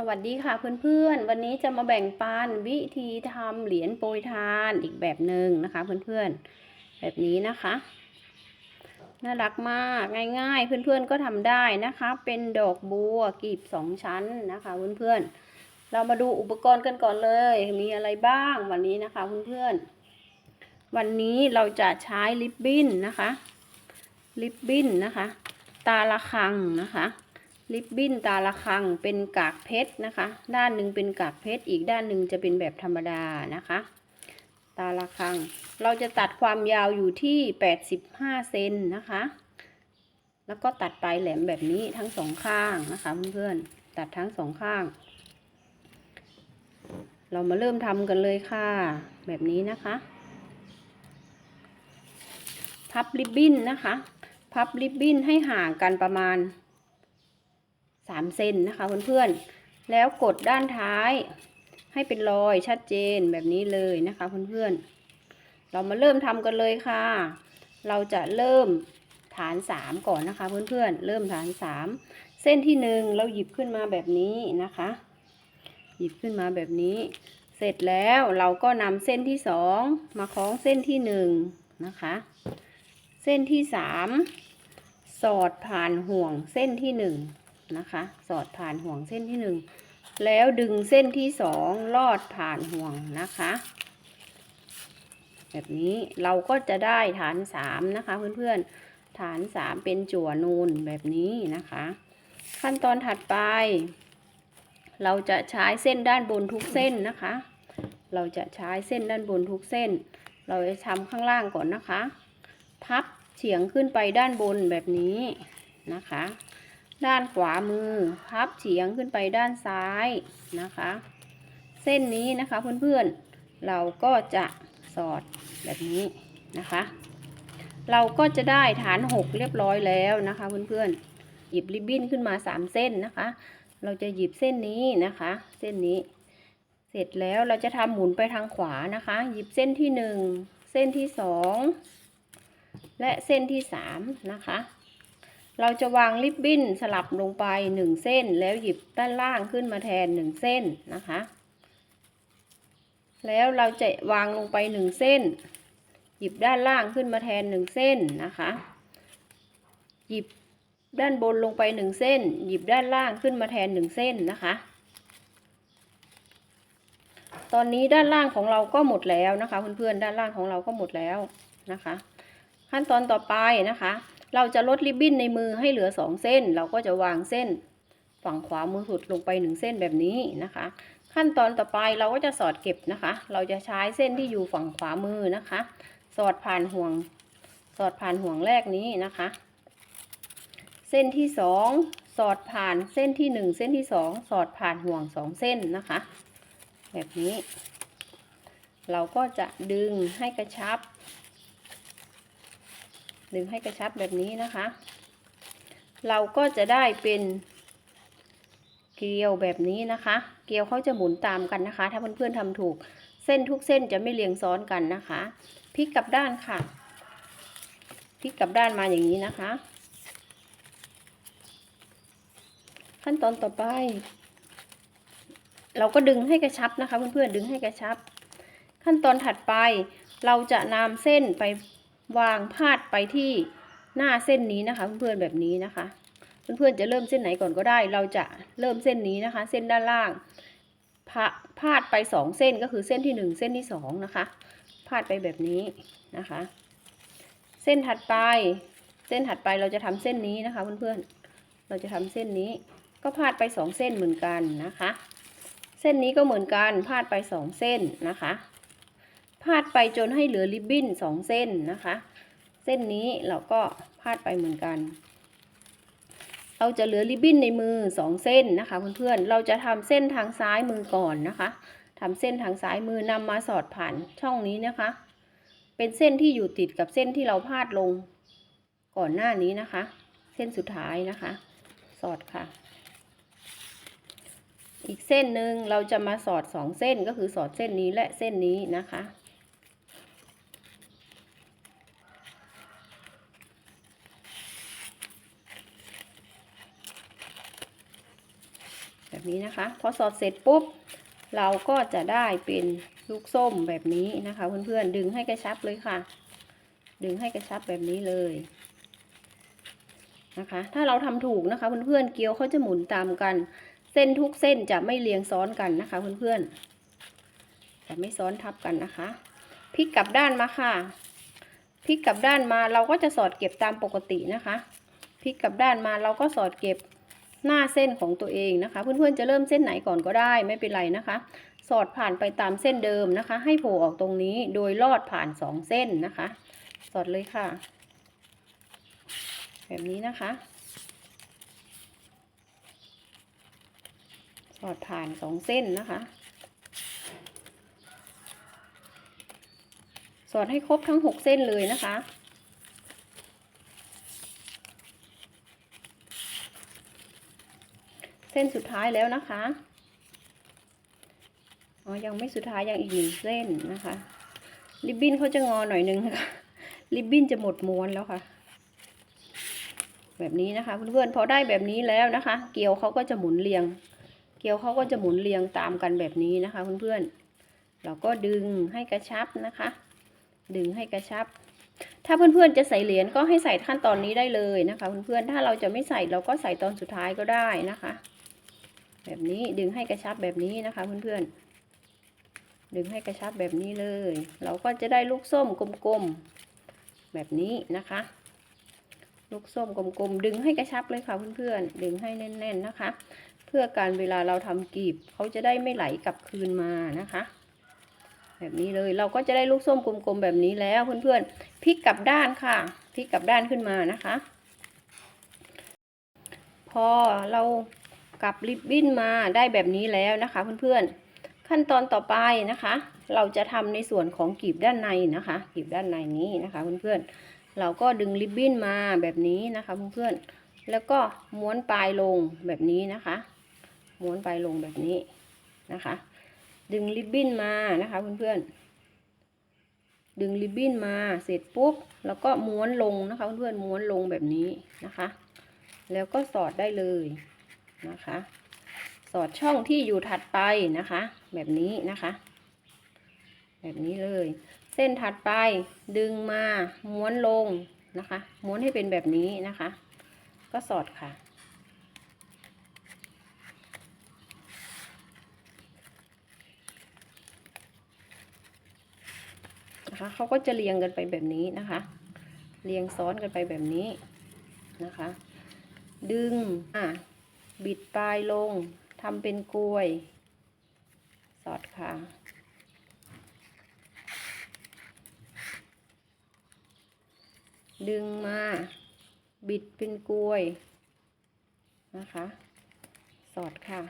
สวัสดีค่ะเพื่อนๆ วันนี้จะมาแบ่งปันวิธีทำเหรียญโปรยทานอีกแบบหนึ่งนะคะเพื่อนๆ แบบนี้นะคะ น่ารักมากง่ายๆ เพื่อนๆก็ทำได้นะคะ เป็นดอกบัวกลีบสองชั้นนะคะเพื่อนๆ เรามาดูอุปกรณ์กันก่อนเลย มีอะไรบ้างวันนี้นะคะเพื่อนๆ วันนี้เราจะใช้ลิปบิ้นนะคะ ลิปบิ้นนะคะ ตาละคังนะคะ ลิปบิ้นตาละคังเป็นกากเพชรนะคะ ด้านหนึ่งเป็นกากเพชรอีกด้านหนึ่งจะเป็นแบบธรรมดานะคะ ตาละคัง เราจะตัดความยาวอยู่ที่ 85 เซนนะคะ แล้วก็ตัดปลายแหลมแบบนี้ทั้งสองข้างนะคะเพื่อนๆตัดทั้งสองข้าง เรามาเริ่มทำกันเลยค่ะ แบบนี้นะคะ พับริบบิ้นนะคะ พับริบบิ้นให้ห่างกันประมาณ 3เซนนะคะเพื่อนๆ แล้วกดด้านท้าย ให้เป็นรอยชัดเจนแบบนี้เลยนะคะเพื่อนๆ เรามาเริ่มทำกันเลยค่ะ เราจะเริ่มฐาน 3 ก่อนนะคะเพื่อนๆ เริ่มฐาน 3 เส้นที่ 1 เราหยิบขึ้นมาแบบนี้นะคะ หยิบขึ้นมาแบบนี้ เสร็จแล้วเราก็นำเส้นที่ 2 มาคล้องเส้นที่ 1 นะคะ เส้นที่ 3 สอดผ่านห่วงเส้นที่ 1 นะคะ สอดผ่านห่วงเส้นที่หนึ่งแล้วดึงเส้นที่สองลอดผ่านห่วงนะคะ แบบนี้เราก็จะได้ฐานสามนะคะเพื่อนๆ ฐานสามเป็นจั่วนูนแบบนี้นะคะ ขั้นตอนถัดไป เราจะใช้เส้นด้านบนทุกเส้นนะคะ เราจะใช้เส้นด้านบนทุกเส้น เราจะทำข้างล่างก่อนนะคะ พับเฉียงขึ้นไปด้านบนแบบนี้นะคะ ด้านขวามือ พับเฉียงขึ้นไปด้านซ้ายนะคะ เส้นนี้นะคะเพื่อนๆ เราก็จะสอดแบบนี้นะคะ เราก็จะได้ฐานหกเรียบร้อยแล้วนะคะเพื่อนๆ หยิบริบบิ้นขึ้นมาสามเส้นนะคะ เราจะหยิบเส้นนี้นะคะ เส้นนี้ เสร็จแล้วเราจะทำหมุนไปทางขวานะคะ หยิบเส้นที่หนึ่งเส้นที่สองและเส้นที่สามนะคะ เราจะวางริบบิ้นสลับลงไปหนึ่งเส้น แล้วหยิบด้านล่างขึ้นมาแทนหนึ่งเส้นนะคะ แล้วเราจะวางลงไปหนึ่งเส้น หยิบด้านล่างขึ้นมาแทนหนึ่งเส้นนะคะ หยิบด้านบนลงไปหนึ่งเส้น หยิบด้านล่างขึ้นมาแทนหนึ่งเส้นนะคะ ตอนนี้ด้านล่างของเราก็หมดแล้วนะคะเพื่อนๆด้านล่างของเราก็หมดแล้วนะคะ ขั้นตอนต่อไปนะคะ เราจะลดริบบิ้นในมือให้เหลือสองเส้น เราก็จะวางเส้น ฝั่งขวามือสุดลงไปหนึ่งเส้นแบบนี้นะคะ ขั้นตอนต่อไปเราก็จะสอดเก็บนะคะ เราจะใช้เส้นที่อยู่ฝั่งขวามือนะคะ สอดผ่านห่วง สอดผ่านห่วงแรกนี้นะคะ เส้นที่สองสอดผ่านเส้นที่หนึ่งเส้นที่สองสอดผ่านห่วงสองเส้นนะคะ แบบนี้ เราก็จะดึงให้กระชับ ดึงให้กระชับแบบนี้นะคะ เราก็จะได้เป็นเกลียวแบบนี้นะคะ เกลียวเขาจะหมุนตามกันนะคะ ถ้าเพื่อนๆทำถูก เส้นทุกเส้นจะไม่เรียงซ้อนกันนะคะพลิกกลับด้านค่ะพลิกกลับด้านมาอย่างนี้นะคะ ขั้นตอนต่อไป เราก็ดึงให้กระชับนะคะเพื่อนๆดึงให้กระชับ ขั้นตอนถัดไปเราจะนำเส้นไป วางพาดไปที่หน้าเส้นนี้นะคะ เพื่อนๆแบบนี้นะคะ เพื่อนๆจะเริ่มเส้นไหนก่อนก็ได้ เราจะเริ่มเส้นนี้นะคะ เส้นด้านล่างพาพาดไปสองเส้นก็คือเส้นที่หนึ่งเส้นที่สองนะคะ พาดไปแบบนี้นะคะ เส้นถัดไป เส้นถัดไปเราจะทำเส้นนี้นะคะ เพื่อนๆ เราจะทำเส้นนี้ ก็พาดไปสองเส้นเหมือนกันนะคะ เส้นนี้ก็เหมือนกันพาดไปสองเส้นนะคะ พาดไปจนให้เหลือริบบิ้นสองเส้นนะคะ เส้นนี้เราก็พาดไปเหมือนกัน เราจะเหลือริบบิ้นในมือสองเส้นนะคะเพื่อนๆ เราจะทำเส้นทางซ้ายมือก่อนนะคะทำเส้นทางซ้ายมือนำมาสอดผ่านช่องนี้นะคะ เป็นเส้นที่อยู่ติดกับเส้นที่เราพาดลงก่อนหน้านี้นะคะ เส้นสุดท้ายนะคะ สอดค่ะ อีกเส้นหนึ่งเราจะมาสอดสองเส้นก็คือสอดเส้นนี้และเส้นนี้นะคะ แบบ นี้นะคะ พอสอดเสร็จปุ๊บ เราก็จะได้เป็นลูกส้มแบบนี้นะคะ เพื่อนๆ ดึงให้กระชับเลยค่ะ ดึงให้กระชับแบบนี้เลยนะคะ ถ้าเราทำถูกนะคะเพื่อนๆ เกี๊ยวเขาจะหมุนตามกัน เส้นทุกเส้นจะไม่เรียงซ้อนกันนะคะเพื่อนๆ จะไม่ซ้อนทับกันนะคะพลิกกลับด้านมาค่ะพลิกกลับด้านมาเราก็จะสอดเก็บตามปกตินะคะพลิกกลับด้านมาเราก็สอดเก็บ หน้าเส้นของตัวเองนะคะ เพื่อนๆจะเริ่มเส้นไหนก่อนก็ได้ไม่เป็นไรนะคะ สอดผ่านไปตามเส้นเดิมนะคะ ให้โผล่ออกตรงนี้โดยลอดผ่านสองเส้นนะคะ สอดเลยค่ะ แบบนี้นะคะ สอดผ่านสองเส้นนะคะ สอดให้ครบทั้งหกเส้นเลยนะคะ ส้นสุดท้ายแล้วนะคะ อ๋อ ยังไม่สุดท้ายยังอีกหนึ่งเส้นนะคะ ริบบิ้นเขาจะงอหน่อยนึงนะคะริบบิ้นจะหมดม้วนแล้วค่ะ แบบนี้นะคะเพื่อนๆพอได้แบบนี้แล้วนะคะ เกลียวเขาก็จะหมุนเรียง เกลียวเขาก็จะหมุนเรียงตามกันแบบนี้นะคะเพื่อนๆ เราก็ดึงให้กระชับนะคะ ดึงให้กระชับถ้าเพื่อนๆจะใส่เหรียญก็ให้ใส่ขั้นตอนนี้ได้เลยนะคะ เพื่อนๆ ถ้าเราจะไม่ใส่เราก็ใส่ตอนสุดท้ายก็ได้นะคะ แบบนี้ดึงให้กระชับแบบนี้นะคะเพื่อนๆ ดึงให้กระชับแบบนี้เลย เราก็จะได้ลูกส้มกลมๆ แบบนี้นะคะ ลูกส้มกลมๆ ดึงให้กระชับเลยค่ะเพื่อนๆ ดึงให้แน่น ๆนะคะ เพื่อการเวลาเราทำกีบเขาจะได้ไม่ไหลกลับคืนมานะคะ แบบนี้เลยเราก็จะได้ลูกส้มกลมๆ แบบนี้แล้วเพื่อนๆ พลิกกลับด้านค่ะ พลิกกลับด้านขึ้นมานะคะ พอเรา กลับริบบิ้นมาได้แบบนี้แล้วนะคะเพื่อนๆ ขั้นตอนต่อไปนะคะ เราจะทำในส่วนของกีบด้านในนะคะกีบด้านในนี้นะคะเพื่อนๆ เราก็ดึงริบบิ้นมาแบบนี้นะคะเพื่อนๆ แล้วก็ม้วนปลายลงแบบนี้นะคะ ม้วนปลายลงแบบนี้นะคะ ดึงริบบิ้นมานะคะเพื่อนๆดึงริบบิ้นมาเสร็จปุ๊บแล้วก็ม้วนลงนะคะเพื่อนๆม้วนลงแบบนี้นะคะ แล้วก็สอดได้เลย นะคะ สอดช่องที่อยู่ถัดไปนะคะ แบบนี้นะคะ แบบนี้เลย เส้นถัดไปดึงมาม้วนลงนะคะ ม้วนให้เป็นแบบนี้นะคะ ก็สอดค่ะนะคะเขาก็จะเรียงกันไปแบบนี้นะคะ เรียงซ้อนกันไปแบบนี้นะคะ ดึงอะ บิดปลายลงทำเป็นกลวย สอดค่ะดึงมา บิดเป็นกลวย นะคะ สอดค่ะ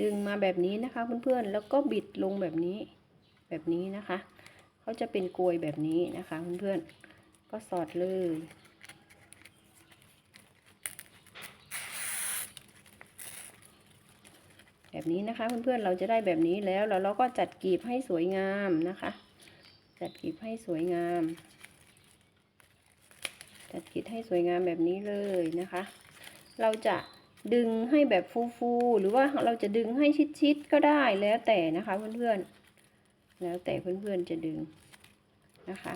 ดึงมาแบบนี้นะคะเพื่อนๆ แล้วก็บิดลงแบบนี้ แบบนี้นะคะ เขาจะเป็นกลวยแบบนี้นะคะเพื่อนๆ ก็สอดเลย แบบนี้นะคะเพื่อนๆ เราจะได้แบบนี้แล้วแล้วเราก็จัดกลีบให้สวยงามนะคะ จัดกลีบให้สวยงาม จัดกลีบให้สวยงามแบบนี้เลยนะคะ เราจะดึงให้แบบฟูๆ หรือว่าเราจะดึงให้ชิดๆ ก็ได้แล้วแต่นะคะเพื่อนๆ แล้วแต่เพื่อนๆ จะดึง นะคะ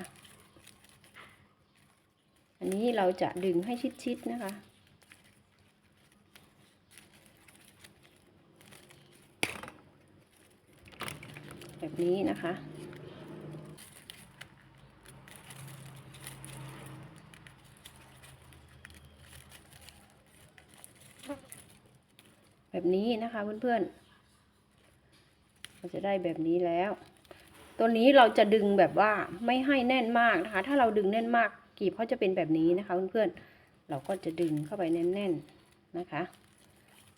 อันนี้เราจะดึงให้ชิดๆนะคะ แบบนี้นะคะแบบนี้นะคะเพื่อนๆ เราจะได้แบบนี้แล้ว ตัวนี้เราจะดึงแบบว่าไม่ให้แน่นมากนะคะ ถ้าเราดึงแน่นมากกีบเขาจะเป็นแบบนี้นะคะเพื่อนๆ เราก็จะดึงเข้าไปแน่นๆนะคะ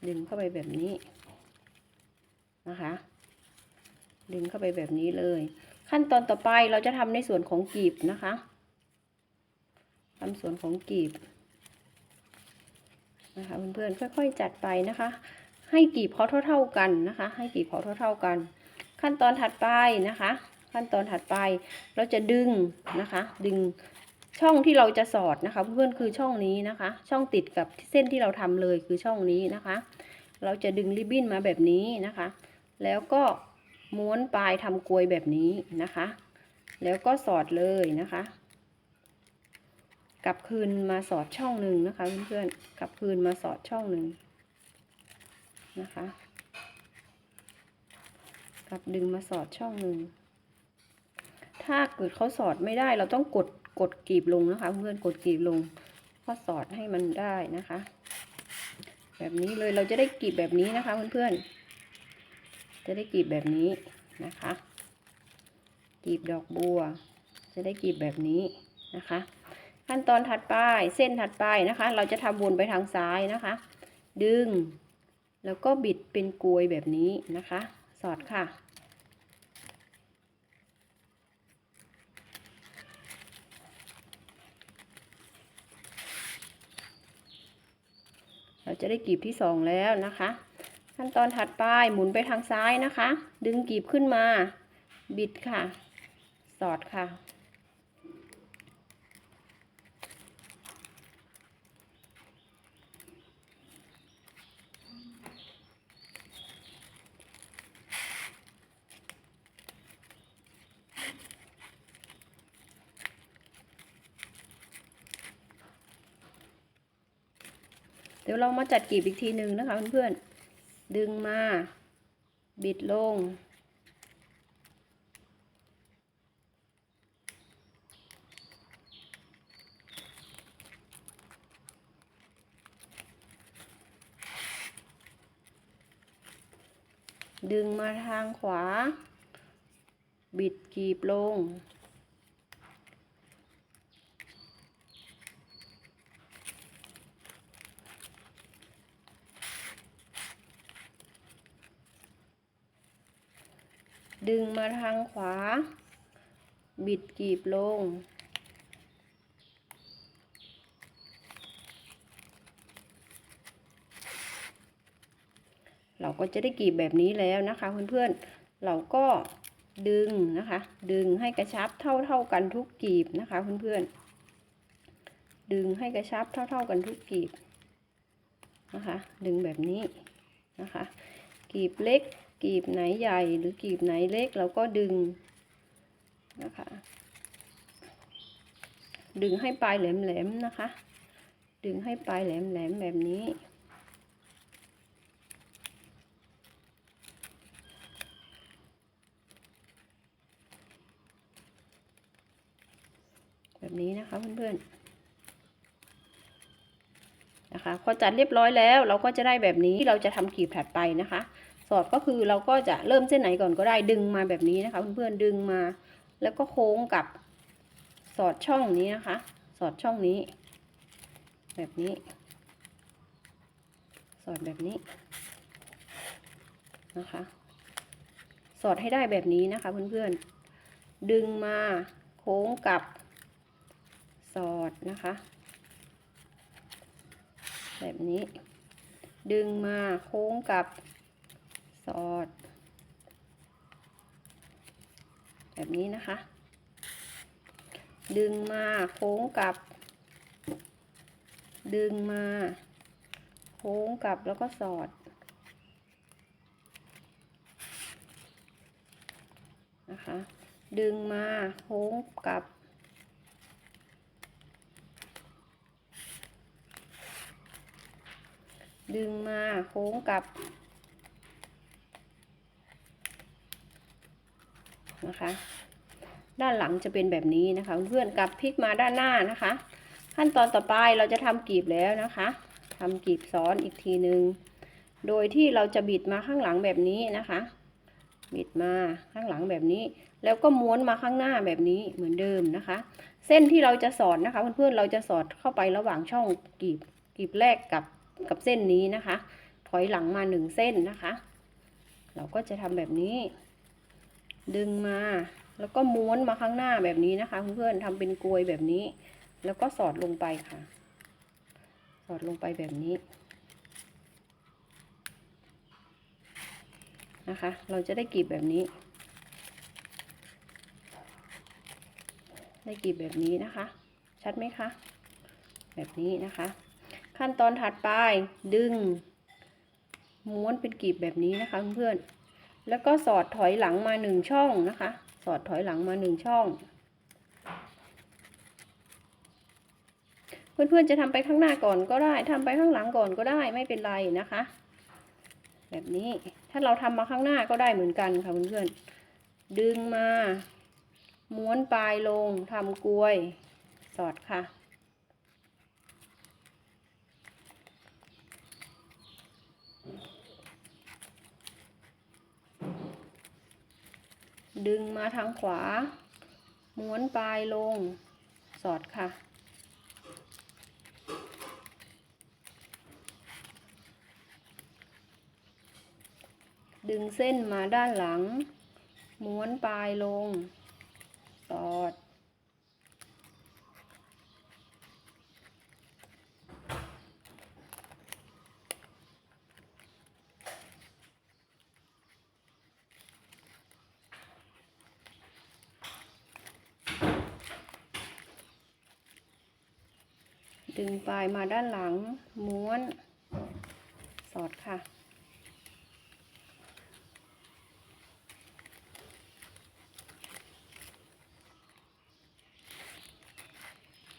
ดึงเข้าไปแบบนี้นะคะ ดึงเข้าไปแบบนี้เลย ขั้นตอนต่อไปเราจะทำในส่วนของกีบนะคะทำส่วนของกีบนะคะเพื่อนๆค่อย ๆ จัดไปนะคะ ให้กีบเขาเท่า ๆกันนะคะ ให้กีบเขาเท่า ๆกัน ขั้นตอนถัดไปนะคะ ขั้นตอนถัดไปเราจะดึงนะคะ ดึงช่องที่เราจะสอดนะคะ เพื่อนคือช่องนี้นะคะ ช่องติดกับเส้นที่เราทำเลยคือช่องนี้นะคะ เราจะดึงริบบิ้นมาแบบนี้นะคะ แล้วก็ม้วนปลายทำกลวยแบบนี้นะคะ แล้วก็สอดเลยนะคะ กลับคืนมาสอดช่องหนึ่งนะคะเพื่อนๆกลับคืนมาสอดช่องหนึ่งนะคะ กับดึงมาสอดช่องหนึ่ง ถ้าเกิดเขาสอดไม่ได้เราต้องกดกดกรีบลงนะคะเพื่อนกดกรีบลงก็สอดให้มันได้นะคะ แบบนี้เลยเราจะได้กรีบแบบนี้นะคะเพื่อนๆจะได้กรีบแบบนี้นะคะกรีบดอกบัว จะได้กรีบแบบนี้นะคะ ขั้นตอนถัดไปเส้นถัดไปนะคะ เราจะทำวนไปทางซ้ายนะคะ ดึง แล้วก็บิดเป็นกลวยแบบนี้นะคะ อดค่ะ เราจะได้กลีบที่สองแล้วนะคะ ขั้นตอนถัดไปหมุนไปทางซ้ายนะคะ ดึงกลีบขึ้นมา บิดค่ะ สอดค่ะ เดี๋ยวเรามาจัดกลีบอีกทีหนึ่งนะคะเพื่อนๆ ดึงมา บิดลง ดึงมาทางขวา บิดกีบลง ดึงมาทางขวา บิดกีบลง เราก็จะได้กีบแบบนี้แล้วนะคะเพื่อนๆ เราก็ดึงนะคะ ดึงให้กระชับเท่าๆกันทุกกีบนะคะเพื่อนๆ ดึงให้กระชับเท่า ๆกันทุกกีบนะคะ ดึงแบบนี้นะคะ กีบเล็ก กีบไหนใหญ่หรือกีบไหนเล็กเราก็ดึงนะคะ ดึงให้ปลายแหลมๆนะคะ ดึงให้ปลายแหลมๆแบบนี้แบบนี้นะคะเพื่อนๆนะคะพอจัดเรียบร้อยแล้วเราก็จะได้แบบนี้เราจะทำกีบถัดไปนะคะ สอดก็คือเราก็จะเริ่มเส้นไหนก่อนก็ได้ดึงมาแบบนี้นะคะเพื่อนๆดึงมา แล้วก็โค้งกับสอดช่องนี้นะคะ สอดช่องนี้ แบบนี้ สอดแบบนี้นะคะ สอดให้ได้แบบนี้นะคะเพื่อนๆดึงมาโค้งกับสอดนะคะ แบบนี้ ดึงมาโค้งกับ สอด แบบนี้นะคะ ดึงมาโค้งกลับ ดึงมา โค้งกลับแล้วก็สอดนะคะ ดึงมาโค้งกลับดึงมาโค้งกลับ นะคะ ด้านหลังจะเป็นแบบนี้นะคะ เพื่อนกลับพลิกมาด้านหน้านะคะ ขั้นตอนต่อไปเราจะทำกลีบแล้วนะคะทำกลีบซ้อนอีกทีหนึ่งโดยที่เราจะบิดมาข้างหลังแบบนี้นะคะ บิดมาข้างหลังแบบนี้ แล้วก็ม้วนมาข้างหน้าแบบนี้เหมือนเดิมนะคะ เส้นที่เราจะสอดนะคะ เพื่อนๆเราจะสอดเข้าไประหว่างช่องกลีบกลีบแรกกับกับเส้นนี้นะคะ ถอยหลังมาหนึ่งเส้นนะคะ เราก็จะทำแบบนี้ ดึงมา แล้วก็ม้วนมาข้างหน้าแบบนี้นะคะเพื่อนๆทำเป็นกลวยแบบนี้ แล้วก็สอดลงไปค่ะ สอดลงไปแบบนี้นะคะ เราจะได้กลีบแบบนี้ ได้กลีบแบบนี้นะคะ ชัดไหมคะ แบบนี้นะคะ ขั้นตอนถัดไปดึง ม้วนเป็นกลีบแบบนี้นะคะเพื่อนๆ แล้วก็สอดถอยหลังมาหนึ่งช่องนะคะ สอดถอยหลังมาหนึ่งช่อง เพื่อนๆจะทำไปข้างหน้าก่อนก็ได้ทำไปข้างหลังก่อนก็ได้ไม่เป็นไรนะคะ แบบนี้ถ้าเราทำมาข้างหน้าก็ได้เหมือนกันค่ะเพื่อนๆดึงมา ม้วนปลายลงทำกลวย สอดค่ะ ดึงมาทางขวา ม้วนปลายลง สอดค่ะ ดึงเส้นมาด้านหลัง ม้วนปลายลง สอด ดึงปลายมาด้านหลัง ม้วน สอดค่ะ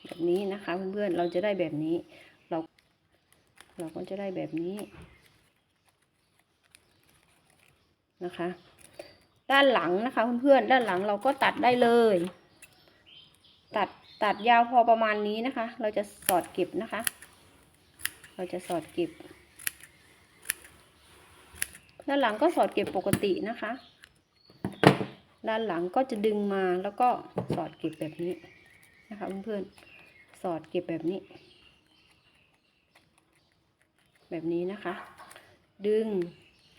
แบบนี้นะคะเพื่อนๆเราจะได้แบบนี้ เราเราก็จะได้แบบนี้นะคะ ด้านหลังนะคะเพื่อนๆด้านหลังเราก็ตัดได้เลย ตัดยาวพอประมาณนี้นะคะ เราจะสอดเก็บนะคะ เราจะสอดเก็บ ด้านหลังก็สอดเก็บปกตินะคะ ด้านหลังก็จะดึงมาแล้วก็สอดเก็บแบบนี้นะคะเพื่อนๆ สอดเก็บแบบนี้ แบบนี้นะคะ ดึง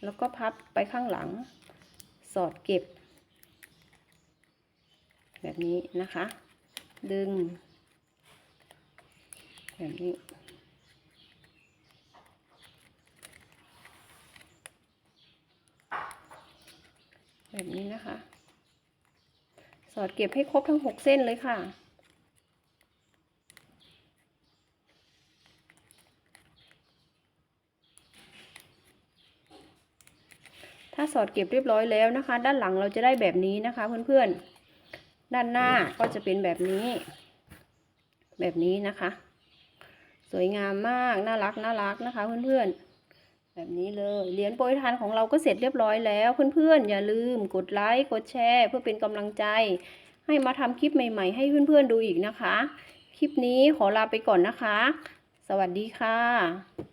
แล้วก็พับไปข้างหลัง สอดเก็บ แบบนี้นะคะ ดึง แบบนี้ แบบนี้นะคะ สอดเก็บให้ครบทั้งหกเส้นเลยค่ะถ้าสอดเก็บเรียบร้อยแล้วนะคะ ด้านหลังเราจะได้แบบนี้นะคะเพื่อนๆ ด้านหน้าก็จะเป็นแบบนี้ แบบนี้นะคะ สวยงามมากน่ารักน่ารักนะคะเพื่อนๆ แบบนี้เลยเหรียญโปรยทานของเราก็เสร็จเรียบร้อยแล้วเพื่อนๆ อย่าลืมกดไลค์กดแชร์ เพื่อเป็นกำลังใจ ให้มาทำคลิปใหม่ ๆ ให้เพื่อนๆดูอีกนะคะ คลิปนี้ขอลาไปก่อนนะคะ สวัสดีค่ะ